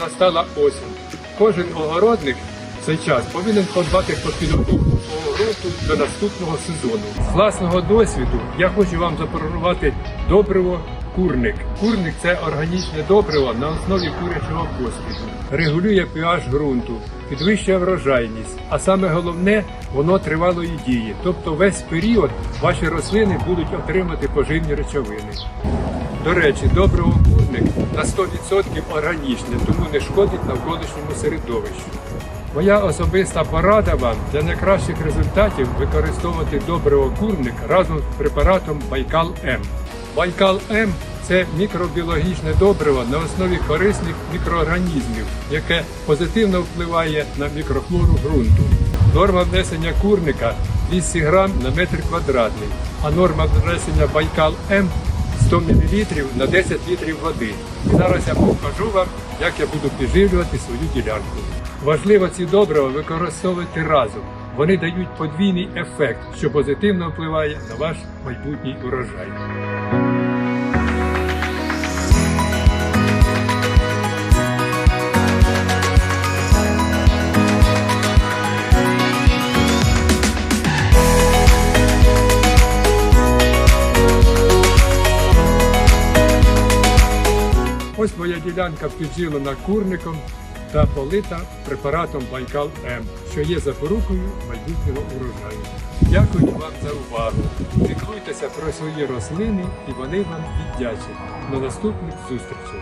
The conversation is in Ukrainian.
настала осінь. Кожен огородник в цей час повинен подбати про підготовку свого ґрунту до наступного сезону. З власного досвіду я хочу вам запропонувати добриво курник. Курник це органічне добриво на основі курячого посвіду. Регулює pH ґрунту, підвищує врожайність, а саме головне, воно тривалої дії. Тобто весь період ваші рослини будуть отримати поживні речовини. До речі, добриво курник на 100% органічне, тому не шкодить навколишньому середовищу. Моя особиста порада вам для найкращих результатів використовувати добриво курник разом з препаратом Байкал М. Байкал М це мікробіологічне добриво на основі корисних мікроорганізмів, яке позитивно впливає на мікрофлору ґрунту. Норма внесення курника 200 грам на метр квадратний, а норма внесення Байкал М 100 мл на 10 літрів води. І зараз я покажу вам, як я буду підживлювати свою ділянку. Важливо ці добрива використовувати разом. Вони дають подвійний ефект, що позитивно впливає на ваш майбутній урожай. Ось моя ділянка підживлена курником та полита препаратом Байкал М, що є запорукою майбутнього урожаю. Дякую вам за увагу. Піклуйтеся про свої рослини і вони вам віддячать. До наступних зустрічей.